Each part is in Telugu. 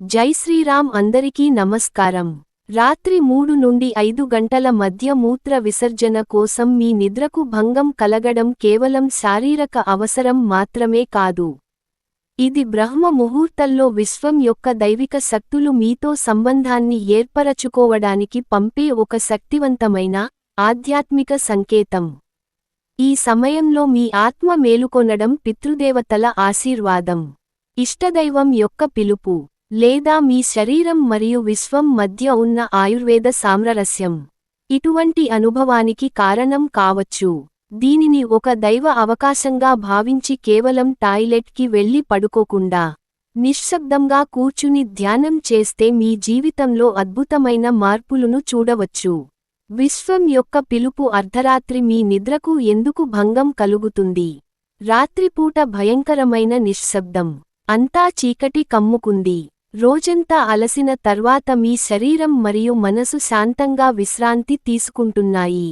జై శ్రీరామ్ అందరికీ నమస్కారం. రాత్రి మూడు నుండి ఐదు గంటల మధ్య మూత్ర విసర్జన కోసం మీ నిద్రకు భంగం కలగడం కేవలం శారీరక అవసరం మాత్రమే కాదు. ఇది బ్రహ్మ ముహూర్తంలో విశ్వం యొక్క దైవిక శక్తులు మీతో సంబంధాన్ని ఏర్పరచుకోవడానికి పంపే ఒక శక్తివంతమైన ఆధ్యాత్మిక సంకేతం. ఈ సమయంలో మీ ఆత్మ మేలుకొనడం పితృదేవతల ఆశీర్వాదం. ఇష్టదైవం యొక్క పిలుపు. లేదా మీ శరీరం మరియు విశ్వం మధ్య ఉన్న ఆయుర్వేద సామ్రరస్యం. ఇటువంటి అనుభవానికి కారణం కావచ్చు. దీనిని ఒక దైవ అవకాశంగా భావించి కేవలం టాయిలెట్కి వెళ్ళి పడుకోకుండా నిశ్శబ్దంగా కూర్చుని ధ్యానం చేస్తే మీ జీవితంలో అద్భుతమైన మార్పులను చూడవచ్చు. విశ్వం యొక్క పిలుపు అర్ధరాత్రి మీ నిద్రకు ఎందుకు భంగం కలుగుతుంది? రాత్రిపూట భయంకరమైన నిశ్శబ్దం. అంతా చీకటి కమ్ముకుంది. రోజంతా అలసిన తర్వాత మీ శరీరం మరియు మనసు శాంతంగా విశ్రాంతి తీసుకుంటున్నాయి.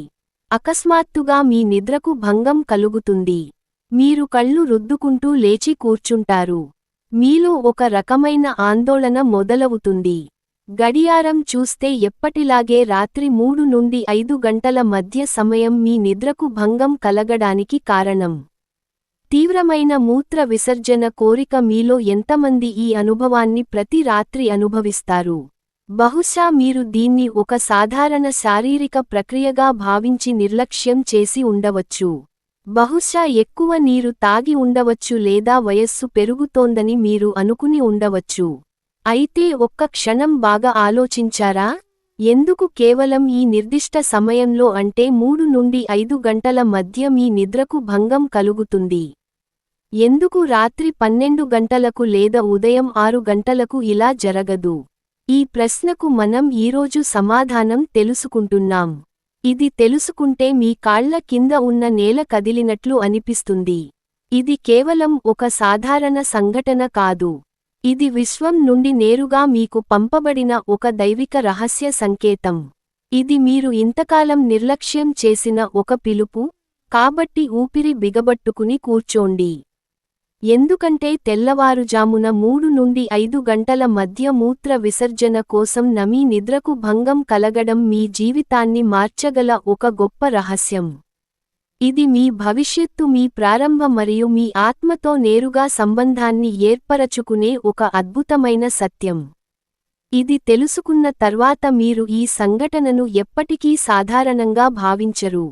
అకస్మాత్తుగా మీ నిద్రకు భంగం కలుగుతుంది. మీరు కళ్ళు రుద్దుకుంటూ లేచి కూర్చుంటారు. మీలో ఒక రకమైన ఆందోళన మొదలవుతుంది. గడియారం చూస్తే ఎప్పటిలాగే రాత్రి మూడు నుండి ఐదు గంటల మధ్య సమయం మీ నిద్రకు భంగం కలగడానికి కారణం. తీవ్రమైన మూత్ర విసర్జన కోరిక మీలో ఎంతమంది ఈ అనుభవాన్ని ప్రతి రాత్రి అనుభవిస్తారు? బహుశా మీరు దీన్ని ఒక సాధారణ శారీరక ప్రక్రియగా భావించి నిర్లక్ష్యం చేసి ఉండవచ్చు. బహుశా ఎక్కువ నీరు తాగి ఉండవచ్చు లేదా వయస్సు పెరుగుతోందని మీరు అనుకుని ఉండవచ్చు. అయితే ఒక్క క్షణం బాగా ఆలోచించారా? ఎందుకు కేవలం ఈ నిర్దిష్ట సమయంలో అంటే మూడు నుండి ఐదు గంటల మధ్య మీ నిద్రకు భంగం కలుగుతుంది. ఎందుకు రాత్రి పన్నెండు గంటలకు లేదా ఉదయం ఆరు గంటలకు ఇలా జరగదు? ఈ ప్రశ్నకు మనం ఈరోజు సమాధానం తెలుసుకుంటున్నాం. ఇది తెలుసుకుంటే మీ కాళ్ళ కింద ఉన్న నేల కదిలినట్లు అనిపిస్తుంది. ఇది కేవలం ఒక సాధారణ సంఘటన కాదు. ఇది విశ్వం నుండి నేరుగా మీకు పంపబడిన ఒక దైవిక రహస్య సంకేతం. ఇది మీరు ఇంతకాలం నిర్లక్ష్యం చేసిన ఒక పిలుపు కాబట్టి ఊపిరి బిగబట్టుకుని కూర్చోండి. ఎందుకంటే తెల్లవారుజామున మూడు నుండి ఐదు గంటల మధ్య మూత్ర విసర్జన కోసం నమీ నిద్రకు భంగం కలగడం మీ జీవితాన్ని మార్చగల ఒక గొప్ప రహస్యం. ఇది మీ భవిష్యత్తు మీ ప్రారంభ మరియు మీ ఆత్మతో నేరుగా సంబంధాన్ని ఏర్పరచుకునే ఒక అద్భుతమైన సత్యం. ఇది తెలుసుకున్న తర్వాత మీరు ఈ సంఘటనను ఎప్పటికీ సాధారణంగా భావించరు.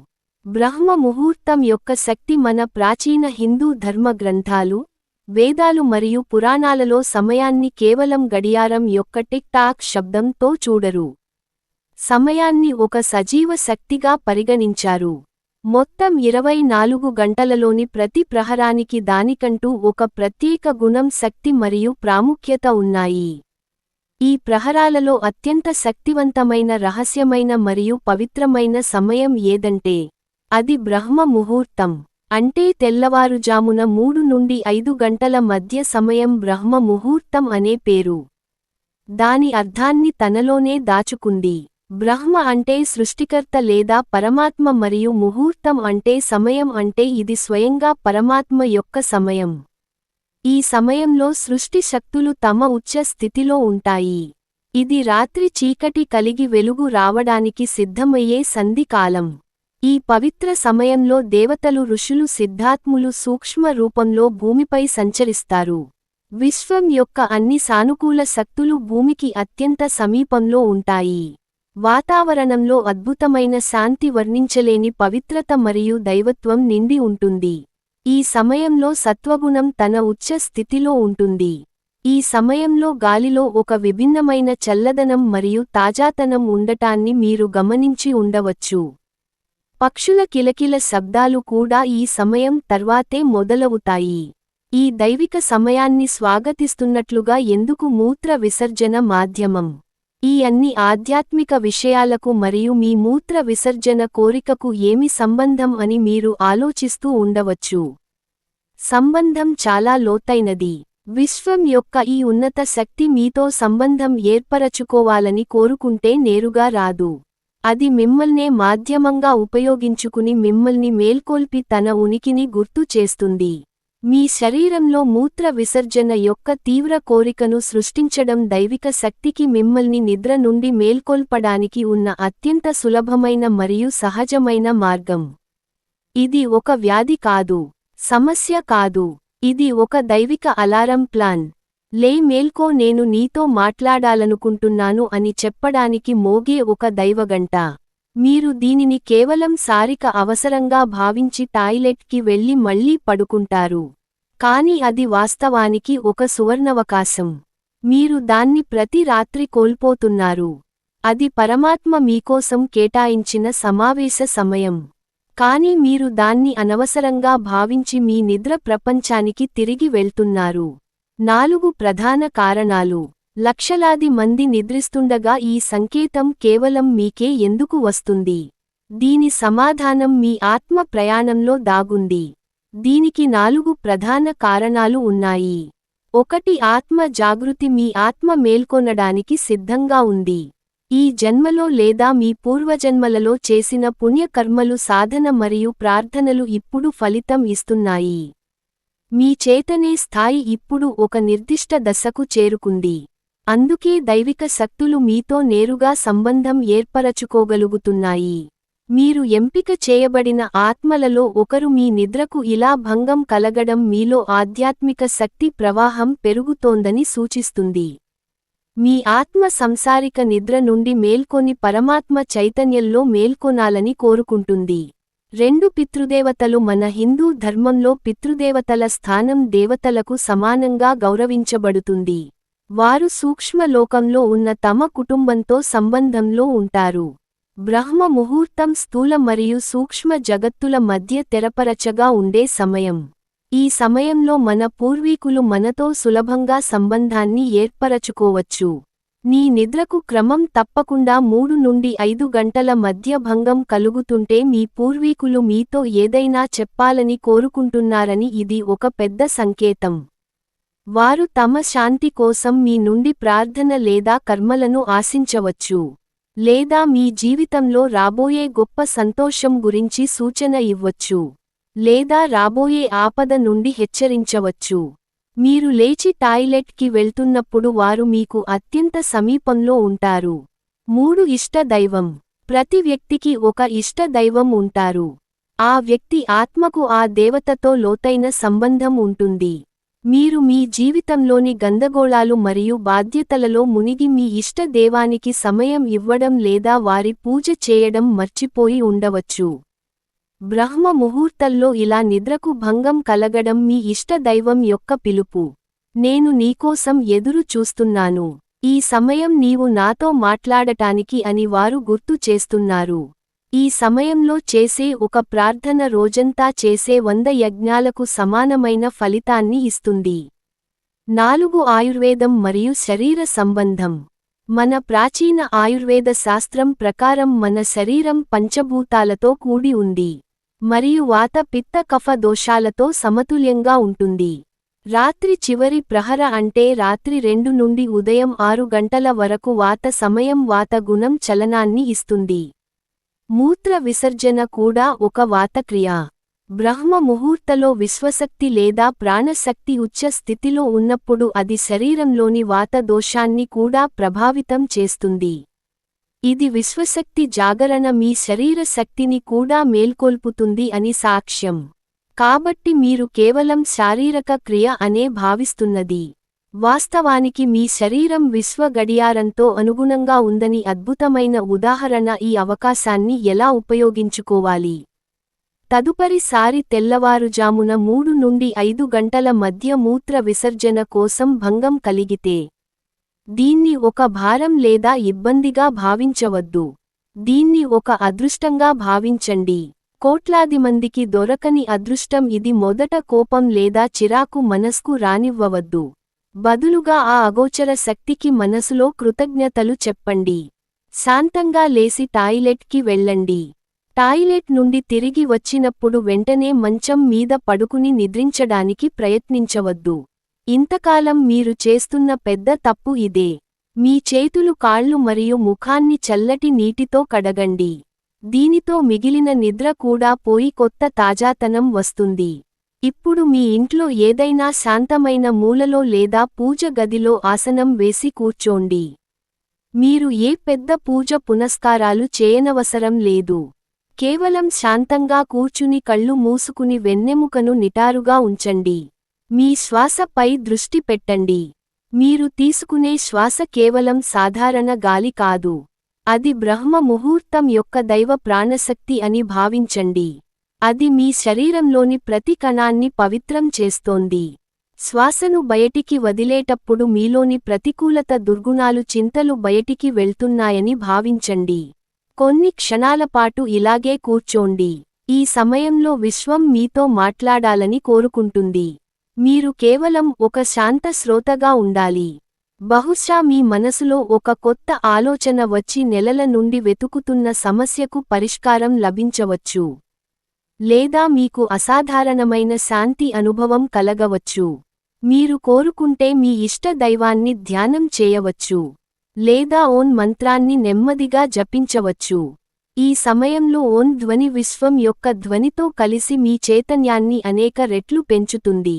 బ్రహ్మ ముహూర్తం యొక్క శక్తి మన ప్రాచీన హిందూ ధర్మ గ్రంథాలు వేదాలు మరియు పురాణాలలో సమయాన్ని కేవలం గడియారం యొక్క టిక్ టాక్ శబ్దంతో చూడరు. సమయాన్ని ఒక సజీవ శక్తిగా పరిగణించారు. మొత్తం ఇరవై నాలుగు గంటలలోని ప్రతి ప్రహరానికి దానికంటూ ఒక ప్రత్యేక గుణం శక్తి మరియు ప్రాముఖ్యత ఉన్నాయి. ఈ ప్రహరాలలో అత్యంత శక్తివంతమైన రహస్యమైన మరియు పవిత్రమైన సమయం ఏదంటే అది బ్రహ్మ ముహూర్తం. అంటే తెల్లవారుజామున మూడు నుండి ఐదు గంటల మధ్య సమయం బ్రహ్మ ముహూర్తం అనే పేరు. దాని అర్థాన్ని తనలోనే దాచుకుంది. బ్రహ్మ అంటే సృష్టికర్త లేదా పరమాత్మ మరియు ముహూర్తం అంటే సమయం అంటే ఇది స్వయంగా పరమాత్మ యొక్క సమయం. ఈ సమయంలో సృష్టి శక్తులు తమ ఉచ్చ స్థితిలో ఉంటాయి. ఇది రాత్రి చీకటి కలిగి వెలుగు రావడానికి సిద్ధమయ్యే సంధికాలం. ఈ పవిత్ర సమయంలో దేవతలు ఋషులు సిద్ధాత్ములు సూక్ష్మ రూపంలో భూమిపై సంచరిస్తారు. విశ్వం యొక్క అన్ని సానుకూల శక్తులు భూమికి అత్యంత సమీపంలో ఉంటాయి. వాతావరణంలో అద్భుతమైన శాంతి వర్ణించలేని పవిత్రత మరియు దైవత్వం నిండి ఉంటుంది. ఈ సమయంలో సత్వగుణం తన ఉచ్చ స్థితిలో ఉంటుంది. ఈ సమయంలో గాలిలో ఒక విభిన్నమైన చల్లదనం మరియు తాజాతనం ఉండటాన్ని మీరు గమనించి ఉండవచ్చు. పక్షుల కిలకిల శబ్దాలు కూడా ఈ సమయం తర్వాతే మొదలవుతాయి. ఈ దైవిక సమయాన్ని స్వాగతిస్తున్నట్లుగా ఎందుకు మూత్ర విసర్జన మాధ్యమం? ఈ అన్ని ఆధ్యాత్మిక విషయాలకు మరియు మీ మూత్ర విసర్జన కోరికకు ఏమి సంబంధం అని మీరు ఆలోచిస్తూ ఉండవచ్చు. సంబంధం చాలా లోతైనది. విశ్వం యొక్క ఈ ఉన్నత శక్తి మీతో సంబంధం ఏర్పరచుకోవాలని కోరుకుంటే నేరుగా రాదు. అది మిమ్మల్నే మాధ్యమంగా ఉపయోగించుకుని మిమ్మల్ని మేల్కొల్పి తన ఉనికిని గుర్తు చేస్తుంది. మీ శరీరంలో మూత్ర విసర్జన యొక్క తీవ్ర కోరికను సృష్టించడం దైవిక శక్తికి మిమ్మల్ని నిద్ర నుండి మేల్కొల్పడానికి ఉన్న అత్యంత సులభమైన మరియు సహజమైన మార్గం. ఇది ఒక వ్యాధి కాదు. సమస్య కాదు. ఇది ఒక దైవిక అలారం ప్లాన్. లే మేల్కో నేను నీతో మాట్లాడాలనుకుంటున్నాను అని చెప్పడానికి మోగే ఒక దైవగంట. మీరు దీనిని కేవలం సారిక అవసరంగా భావించి టాయిలెట్కి వెళ్ళి మళ్ళీ పడుకుంటారు. కాని అది వాస్తవానికి ఒక సువర్ణవకాశం. మీరు దాన్ని ప్రతి రాత్రి కోల్పోతున్నారు. అది పరమాత్మ మీకోసం కేటాయించిన సమావేశ సమయం. కాని మీరు దాన్ని అనవసరంగా భావించి మీ నిద్ర ప్రపంచానికి తిరిగి వెళ్తున్నారు. నాలుగు ప్రధాన కారణాలు. లక్షలాది మంది నిద్రిస్తుండగా ఈ సంకేతం కేవలం మీకే ఎందుకు వస్తుంది? దీని సమాధానం మీ ఆత్మ ప్రయాణంలో దాగుంది. దీనికి నాలుగు ప్రధాన కారణాలు ఉన్నాయి. ఒకటి ఆత్మ జాగృతి మీ ఆత్మ మేల్కొనడానికి సిద్ధంగా ఉంది. ఈ జన్మలో లేదా మీ పూర్వజన్మలలో చేసిన పుణ్యకర్మలు సాధన మరియు ప్రార్థనలు ఇప్పుడు ఫలితం ఇస్తున్నాయి. మీ చేతనే స్థాయి ఇప్పుడు ఒక నిర్దిష్ట దశకు చేరుకుంది. అందుకే దైవిక శక్తులు మీతో నేరుగా సంబంధం ఏర్పరచుకోగలుగుతున్నాయి. మీరు ఎంపిక చేయబడిన ఆత్మలలో ఒకరు మీ నిద్రకు ఇలా భంగం కలగడం మీలో ఆధ్యాత్మిక శక్తి ప్రవాహం పెరుగుతోందని సూచిస్తుంది. మీ ఆత్మ సంసారిక నిద్ర నుండి మేల్కొని పరమాత్మ చైతన్యంలో మేల్కొనాలని కోరుకుంటుంది. రెండు పితృదేవతలు మన హిందూ ధర్మంలో పితృదేవతల స్థానం దేవతలకు సమానంగా గౌరవించబడుతుంది. వారు సూక్ష్మలోకంలో ఉన్న తమ కుటుంబంతో సంబంధంలో ఉంటారు. బ్రహ్మ ముహూర్తం స్థూల మరియు సూక్ష్మ జగత్తుల మధ్య తెరపరచగా ఉండే సమయం. ఈ సమయంలో మన పూర్వీకులు మనతో సులభంగా సంబంధాన్ని ఏర్పరచుకోవచ్చు. నీ నిద్రకు క్రమం తప్పకుండా మూడు నుండి ఐదు గంటల మధ్య భంగం కలుగుతుంటే మీ పూర్వీకులు మీతో ఏదైనా చెప్పాలని కోరుకుంటున్నారని ఇది ఒక పెద్ద సంకేతం. వారు తమ శాంతి కోసం మీ నుండి ప్రార్థన లేదా కర్మలను ఆశించవచ్చు. లేదా మీ జీవితంలో రాబోయే గొప్ప సంతోషం గురించి సూచన ఇవ్వచ్చు. లేదా రాబోయే ఆపద నుండి హెచ్చరించవచ్చు. మీరు లేచి టాయిలెట్కి వెళ్తున్నప్పుడు వారు మీకు అత్యంత సమీపంలో ఉంటారు. మూడు ఇష్ట దైవం. ప్రతి వ్యక్తికి ఒక ఇష్ట దైవం ఉంటారు. ఆ వ్యక్తి ఆత్మకు ఆ దేవతతో లోతైన సంబంధం ఉంటుంది. మీరు మీ జీవితంలోని గందగోళాలు మరియు బాధ్యతలలో మునిగి మీ ఇష్ట దేవానికి సమయం ఇవ్వడం లేదా వారి పూజ చేయడం మర్చిపోయి ఉండవచ్చు. బ్రహ్మ ముహూర్తల్లో ఇలా నిద్రకు భంగం కలగడం మీ ఇష్ట దైవం యొక్క పిలుపు. నేను నీకోసం ఎదురు చూస్తున్నాను. ఈ సమయం నీవు నాతో మాట్లాడటానికి అని వారు గుర్తు చేస్తున్నారు. ఈ సమయంలో చేసే ఒక ప్రార్థన రోజంతా చేసే వంద యజ్ఞాలకు సమానమైన ఫలితాన్ని ఇస్తుంది. నాలుగు ఆయుర్వేదం మరియు శరీర సంబంధం. మన ప్రాచీన ఆయుర్వేద శాస్త్రం ప్రకారం మన శరీరం పంచభూతాలతో కూడి ఉంది. మరియు వాత పిత్త కఫ దోషాలతో సమతుల్యంగా ఉంటుంది. రాత్రి చివరి ప్రహర అంటే రాత్రి రెండు నుండి ఉదయం ఆరు గంటల వరకు వాత సమయం వాత గుణం చలనాన్ని ఇస్తుంది. మూత్ర విసర్జన కూడా ఒక వాతక్రియ బ్రహ్మ ముహూర్తలో విశ్వశక్తి లేదా ప్రాణశక్తి ఉచ్చ స్థితిలో ఉన్నప్పుడు అది శరీరంలోని వాత దోషాన్ని కూడా ప్రభావితం చేస్తుంది. ఇది విశ్వశక్తి జాగరణ మీ శరీర శక్తిని కూడా మేల్కొల్పుతుంది అని సాక్ష్యం. కాబట్టి మీరు కేవలం శారీరక క్రియ అనే భావిస్తున్నది. వాస్తవానికి మీ శరీరం విశ్వ గడియారంతో అనుగుణంగా ఉందని అద్భుతమైన ఉదాహరణ ఈ అవకాశాన్ని ఎలా ఉపయోగించుకోవాలి? తదుపరి సారి తెల్లవారుజామున మూడు నుండి ఐదు గంటల మధ్య మూత్ర విసర్జన కోసం భంగం కలిగితే దీన్ని ఒక భారం లేదా ఇబ్బందిగా భావించవద్దు. దీన్ని ఒక అదృష్టంగా భావించండి. కోట్లాది మందికి దొరకని అదృష్టం ఇది మొదట కోపం లేదా చిరాకు మనస్కు రానివ్వవద్దు. బదులుగా ఆ అగోచర శక్తికి మనసులో కృతజ్ఞతలు చెప్పండి. శాంతంగా లేసి టాయిలెట్కి వెళ్ళండి. టాయిలెట్ నుండి తిరిగి వచ్చినప్పుడు వెంటనే మంచం మీద పడుకుని నిద్రించడానికి ప్రయత్నించవద్దు. ఇంతకాలం మీరు చేస్తున్న పెద్ద తప్పు ఇదే. మీ చేతులు కాళ్ళు మరియు ముఖాన్ని చల్లటి నీటితో కడగండి. దీనితో మిగిలిన నిద్ర కూడా పోయి కొత్త తాజాతనం వస్తుంది. ఇప్పుడు మీ ఇంట్లో ఏదైనా శాంతమైన మూలలో లేదా పూజ గదిలో ఆసనం వేసి కూర్చోండి. మీరు ఏ పెద్ద పూజ పునస్కారాలు చేయనవసరం లేదు. కేవలం శాంతంగా కూర్చుని కళ్ళు మూసుకుని వెన్నెముకను నిటారుగా ఉంచండి. మీ శ్వాసపై దృష్టి పెట్టండి. మీరు తీసుకునే శ్వాస కేవలం సాధారణ గాలి కాదు. అది బ్రహ్మ ముహూర్తం యొక్క దైవ ప్రాణశక్తి అని భావించండి. అది మీ శరీరంలోని ప్రతి కణాన్ని పవిత్రం చేస్తోంది. శ్వాసను బయటికి వదిలేటప్పుడు మీలోని ప్రతికూలత దుర్గుణాలు చింతలు బయటికి వెళ్తున్నాయని భావించండి. కొన్ని క్షణాలపాటు ఇలాగే కూర్చోండి. ఈ సమయంలో విశ్వం మీతో మాట్లాడాలని కోరుకుంటుంది. మీరు కేవలం ఒక శాంత శ్రోతగా ఉండాలి. బహుశా మీ మనసులో ఒక కొత్త ఆలోచన వచ్చి నెలల నుండి వెతుకుతున్న సమస్యకు పరిష్కారం లభించవచ్చు. లేదా మీకు అసాధారణమైన శాంతి అనుభవం కలగవచ్చు. మీరు కోరుకుంటే మీ ఇష్ట దైవాన్ని ధ్యానం చేయవచ్చు. లేదా ఓన్ మంత్రాన్ని నెమ్మదిగా జపించవచ్చు. ఈ సమయంలో ఓన్ ధ్వని విశ్వం యొక్క ధ్వనితో కలిసి మీ చైతన్యాన్ని అనేక రెట్లు పెంచుతుంది.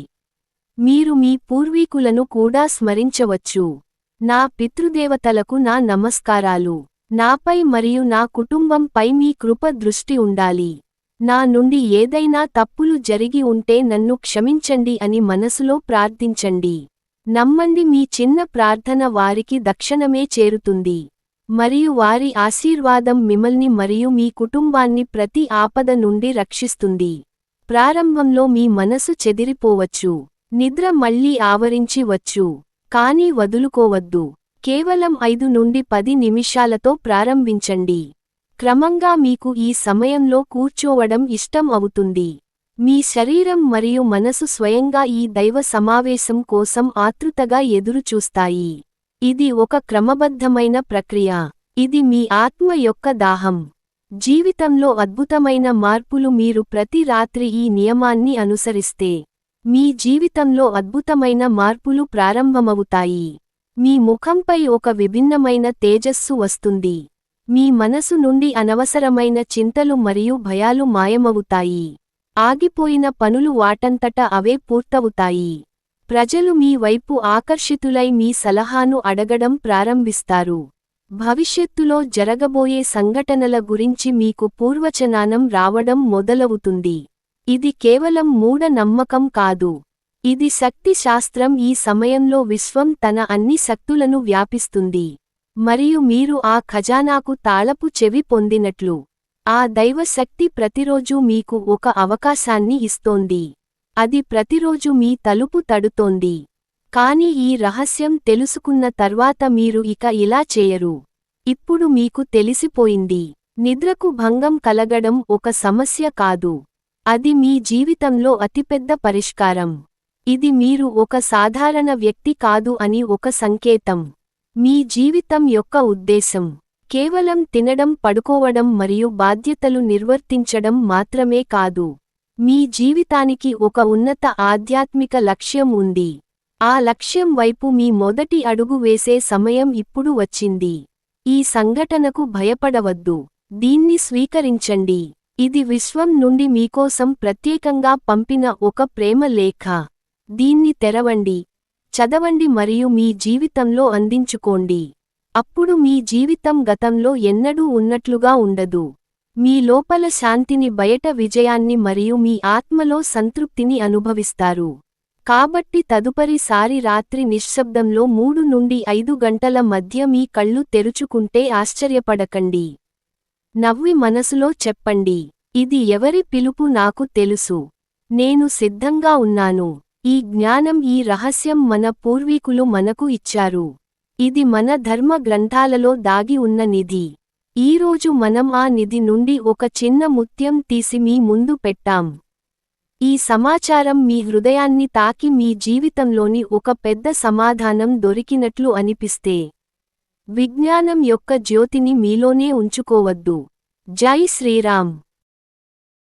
మీరు మీ పూర్వీకులను కూడా స్మరించవచ్చు. నా పితృదేవతలకు నా నమస్కారాలు. నాపై మరియు నా కుటుంబంపై మీ కృప దృష్టి ఉండాలి. నా నుండి ఏదైనా తప్పులు జరిగి ఉంటే నన్ను క్షమించండి అని మనసులో ప్రార్థించండి. నమ్మండి మీ చిన్న ప్రార్థన వారికి దక్షణమే చేరుతుంది. మరియు వారి ఆశీర్వాదం మిమ్మల్ని మరియు మీ కుటుంబాన్ని ప్రతి ఆపద నుండి రక్షిస్తుంది. ప్రారంభంలో మీ మనసు చెదిరిపోవచ్చు. నిద్ర మళ్ళీ ఆవరించి వచ్చు కానీ వదులుకోవద్దు. కేవలం ఐదు నుండి పది నిమిషాలతో ప్రారంభించండి. క్రమంగా మీకు ఈ సమయంలో కూర్చోవడం ఇష్టం అవుతుంది. మీ శరీరం మరియు మనసు స్వయంగా ఈ దైవ సమావేశం కోసం ఆతృతగా ఎదురుచూస్తాయి. ఇది ఒక క్రమబద్ధమైన ప్రక్రియ. ఇది మీ ఆత్మ యొక్క దాహం. జీవితంలో అద్భుతమైన మార్పులు మీరు ప్రతి రాత్రి ఈ నియమాన్ని అనుసరిస్తే మీ జీవితంలో అద్భుతమైన మార్పులు ప్రారంభమవుతాయి. మీ ముఖంపై ఒక విభిన్నమైన తేజస్సు వస్తుంది. మీ మనసు నుండి అనవసరమైన చింతలు మరియు భయాలు మాయమవుతాయి. ఆగిపోయిన పనులు వాటంతట అవే పూర్తవుతాయి. ప్రజలు మీ వైపు ఆకర్షితులై మీ సలహాను అడగడం ప్రారంభిస్తారు. భవిష్యత్తులో జరగబోయే సంఘటనల గురించి మీకు పూర్వచనానం రావడం మొదలవుతుంది. ఇది కేవలం మూఢ నమ్మకం కాదు. ఇది శక్తి శాస్త్రం ఈ సమయంలో విశ్వం తన అన్ని శక్తులను వ్యాపిస్తుంది. మరియు మీరు ఆ ఖజానాకు తాళపు చెవి పొందినట్లు. ఆ దైవశక్తి ప్రతిరోజూ మీకు ఒక అవకాశాన్ని ఇస్తోంది. అది ప్రతిరోజు మీ తలుపు తడుతోంది. కాని ఈ రహస్యం తెలుసుకున్న తర్వాత మీరు ఇక ఇలా చేయరు. ఇప్పుడు మీకు తెలిసిపోయింది. నిద్రకు భంగం కలగడం ఒక సమస్య కాదు. అది మీ జీవితంలో అతిపెద్ద పరిష్కారం. ఇది మీరు ఒక సాధారణ వ్యక్తి కాదు అని ఒక సంకేతం. మీ జీవితం యొక్క ఉద్దేశం. కేవలం తినడం పడుకోవడం మరియు బాధ్యతలు నిర్వర్తించడం మాత్రమే కాదు. మీ జీవితానికి ఒక ఉన్నత ఆధ్యాత్మిక లక్ష్యం ఉంది. ఆ లక్ష్యం వైపు మీ మొదటి అడుగు వేసే సమయం ఇప్పుడు వచ్చింది. ఈ సంఘటనకు భయపడవద్దు. దీన్ని స్వీకరించండి. ఇది విశ్వం నుండి మీకోసం ప్రత్యేకంగా పంపిన ఒక ప్రేమ లేఖ. దీన్ని తెరవండి. చదవండి మరియు మీ జీవితంలో అందించుకోండి. అప్పుడు మీ జీవితం గతంలో ఎన్నడూ ఉన్నట్లుగా ఉండదు. మీ లోపల శాంతిని బయట విజయాన్ని మరియు మీ ఆత్మలో సంతృప్తిని అనుభవిస్తారు. కాబట్టి తదుపరి సారి రాత్రి నిశ్శబ్దంలో మూడు నుండి ఐదు గంటల మధ్య మీ కళ్ళు తెరుచుకుంటే ఆశ్చర్యపడకండి. నవ్వి మనసులో చెప్పండి. ఇది ఎవరి పిలుపు నాకు తెలుసు. నేను సిద్ధంగా ఉన్నాను. ఈ జ్ఞానం ఈ రహస్యం మన పూర్వీకులు మనకు ఇచ్చారు. ఇది మన ధర్మ గ్రంథాలలో దాగి ఉన్న నిధి. ఈరోజు మనం ఆ నిధి నుండి ఒక చిన్న ముత్యం తీసి మీ ముందు పెట్టాం. ఈ సమాచారం మీ హృదయాన్ని తాకి మీ జీవితంలోని ఒక పెద్ద సమాధానం దొరికినట్లు అనిపిస్తే విజ్ఞానం యొక్క జ్యోతిని మీలోనే ఉంచుకోవద్దు. జై శ్రీరామ్.